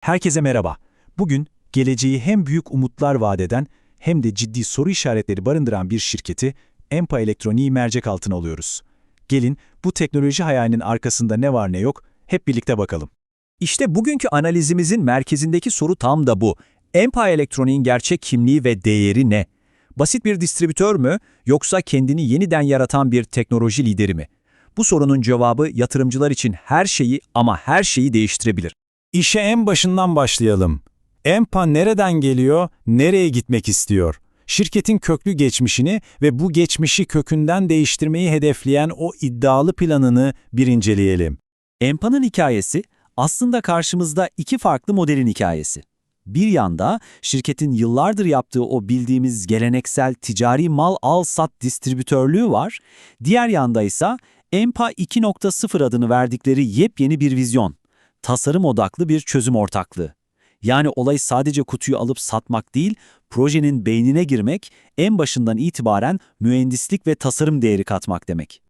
Herkese merhaba. Bugün geleceği hem büyük umutlar vadeden hem de ciddi soru işaretleri barındıran bir şirketi Empa Elektronik'i mercek altına alıyoruz. Gelin bu teknoloji hayalinin arkasında ne var ne yok hep birlikte bakalım. İşte bugünkü analizimizin merkezindeki soru tam da bu. Empa Elektronik'in gerçek kimliği ve değeri ne? Basit bir distribütör mü yoksa kendini yeniden yaratan bir teknoloji lideri mi? Bu sorunun cevabı yatırımcılar için her şeyi ama her şeyi değiştirebilir. İşe en başından başlayalım. Empa nereden geliyor, nereye gitmek istiyor? Şirketin köklü geçmişini ve bu geçmişi kökünden değiştirmeyi hedefleyen o iddialı planını bir inceleyelim. Empa'nın hikayesi aslında karşımızda iki farklı modelin hikayesi. Bir yanda şirketin yıllardır yaptığı o bildiğimiz geleneksel ticari mal al-sat distribütörlüğü var. Diğer yanda ise Empa 2.0 adını verdikleri yepyeni bir vizyon. Tasarım odaklı bir çözüm ortaklığı. Yani olay sadece kutuyu alıp satmak değil, projenin beynine girmek, en başından itibaren mühendislik ve tasarım değeri katmak demek.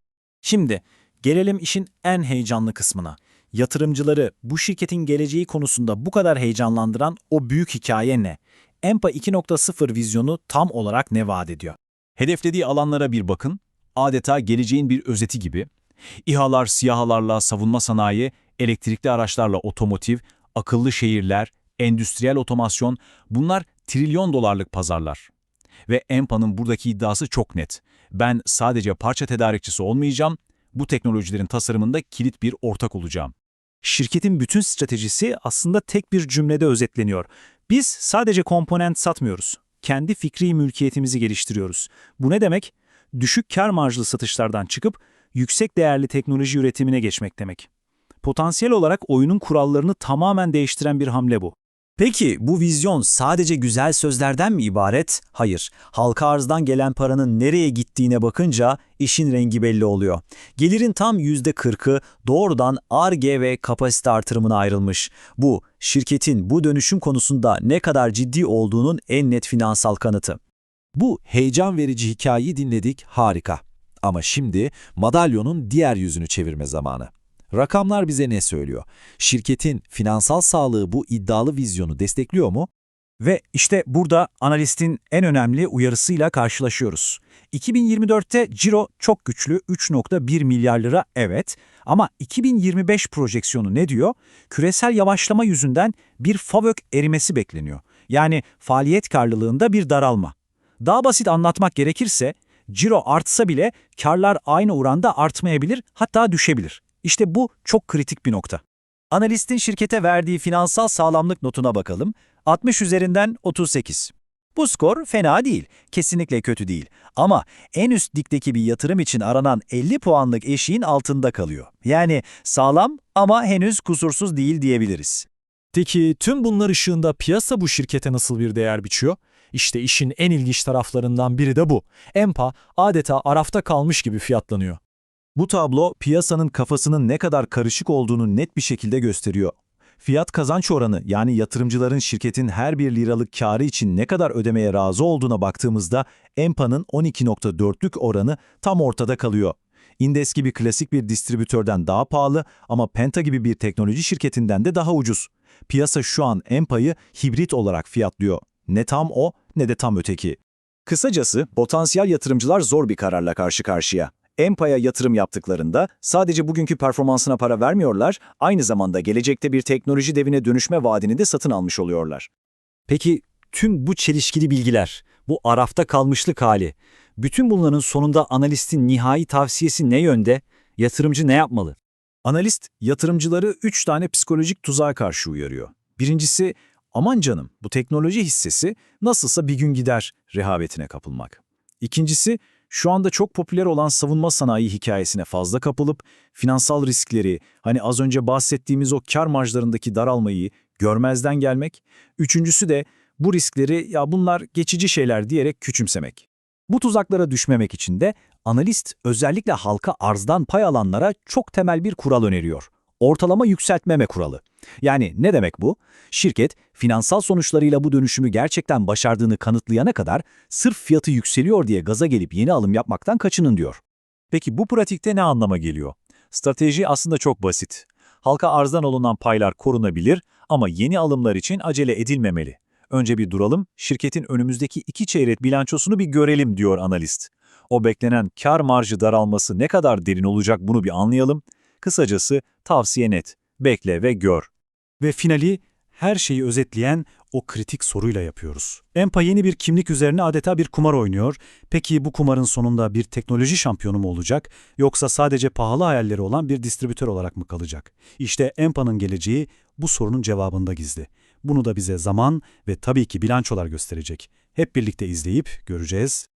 Şimdi gelelim işin en heyecanlı kısmına. Yatırımcıları bu şirketin geleceği konusunda bu kadar heyecanlandıran o büyük hikaye ne? Empa 2.0 vizyonu tam olarak ne vaat ediyor? Hedeflediği alanlara bir bakın, adeta geleceğin bir özeti gibi. İHA'lar, SİHA'larla savunma sanayi, elektrikli araçlarla otomotiv, akıllı şehirler, endüstriyel otomasyon bunlar trilyon dolarlık pazarlar. Ve Empa'nın buradaki iddiası çok net. Ben sadece parça tedarikçisi olmayacağım, bu teknolojilerin tasarımında kilit bir ortak olacağım. Şirketin bütün stratejisi aslında tek bir cümlede özetleniyor. Biz sadece komponent satmıyoruz. Kendi fikri mülkiyetimizi geliştiriyoruz. Bu ne demek? Düşük kar marjlı satışlardan çıkıp yüksek değerli teknoloji üretimine geçmek demek. Potansiyel olarak oyunun kurallarını tamamen değiştiren bir hamle bu. Peki bu vizyon sadece güzel sözlerden mi ibaret? Hayır. Halka arzdan gelen paranın nereye gittiğine bakınca işin rengi belli oluyor. Gelirin tam %40'ı doğrudan ARGE ve kapasite artırımına ayrılmış. Bu, şirketin bu dönüşüm konusunda ne kadar ciddi olduğunun en net finansal kanıtı. Bu heyecan verici hikayeyi dinledik, harika. Ama şimdi madalyonun diğer yüzünü çevirme zamanı. Rakamlar bize ne söylüyor? Şirketin finansal sağlığı bu iddialı vizyonu destekliyor mu? Ve işte burada analistin en önemli uyarısıyla karşılaşıyoruz. 2024'te ciro çok güçlü 3.1 milyar lira evet ama 2025 projeksiyonu ne diyor? Küresel yavaşlama yüzünden bir FAVÖK erimesi bekleniyor. Yani faaliyet karlılığında bir daralma. Daha basit anlatmak gerekirse ciro artsa bile karlar aynı oranda artmayabilir hatta düşebilir. İşte bu çok kritik bir nokta. Analistin şirkete verdiği finansal sağlamlık notuna bakalım. 60 üzerinden 38. Bu skor fena değil, kesinlikle kötü değil. Ama en üst dikteki bir yatırım için aranan 50 puanlık eşiğin altında kalıyor. Yani sağlam ama henüz kusursuz değil diyebiliriz. Peki tüm bunlar ışığında piyasa bu şirkete nasıl bir değer biçiyor? İşte işin en ilginç taraflarından biri de bu. Empa adeta arafta kalmış gibi fiyatlanıyor. Bu tablo piyasanın kafasının ne kadar karışık olduğunu net bir şekilde gösteriyor. Fiyat kazanç oranı yani yatırımcıların şirketin her bir liralık karı için ne kadar ödemeye razı olduğuna baktığımızda Empa'nın 12.4'lük oranı tam ortada kalıyor. Indes gibi klasik bir distribütörden daha pahalı ama Penta gibi bir teknoloji şirketinden de daha ucuz. Piyasa şu an Empa'yı hibrit olarak fiyatlıyor. Ne tam o ne de tam öteki. Kısacası potansiyel yatırımcılar zor bir kararla karşı karşıya. Empa'ya yatırım yaptıklarında sadece bugünkü performansına para vermiyorlar, aynı zamanda gelecekte bir teknoloji devine dönüşme vaadini de satın almış oluyorlar. Peki tüm bu çelişkili bilgiler, bu arafta kalmışlık hali, bütün bunların sonunda analistin nihai tavsiyesi ne yönde? Yatırımcı ne yapmalı? Analist yatırımcıları 3 tane psikolojik tuzağa karşı uyarıyor. Birincisi, aman canım bu teknoloji hissesi nasılsa bir gün gider rehavetine kapılmak. İkincisi, şu anda çok popüler olan savunma sanayi hikayesine fazla kapılıp finansal riskleri, hani az önce bahsettiğimiz o kar marjlarındaki daralmayı görmezden gelmek. Üçüncüsü de bu riskleri ya bunlar geçici şeyler diyerek küçümsemek. Bu tuzaklara düşmemek için de analist özellikle halka arzdan pay alanlara çok temel bir kural öneriyor. Ortalama yükseltmeme kuralı. Yani ne demek bu? Şirket, finansal sonuçlarıyla bu dönüşümü gerçekten başardığını kanıtlayana kadar sırf fiyatı yükseliyor diye gaza gelip yeni alım yapmaktan kaçının diyor. Peki bu pratikte ne anlama geliyor? Strateji aslında çok basit. Halka arzdan alınan paylar korunabilir ama yeni alımlar için acele edilmemeli. Önce bir duralım, şirketin önümüzdeki iki çeyrek bilançosunu bir görelim diyor analist. O beklenen kar marjı daralması ne kadar derin olacak bunu bir anlayalım. Kısacası tavsiye net, bekle ve gör. Ve finali her şeyi özetleyen o kritik soruyla yapıyoruz. Empa yeni bir kimlik üzerine adeta bir kumar oynuyor. Peki bu kumarın sonunda bir teknoloji şampiyonu mu olacak yoksa sadece pahalı hayalleri olan bir distribütör olarak mı kalacak? İşte Empa'nın geleceği bu sorunun cevabında gizli. Bunu da bize zaman ve tabii ki bilançolar gösterecek. Hep birlikte izleyip göreceğiz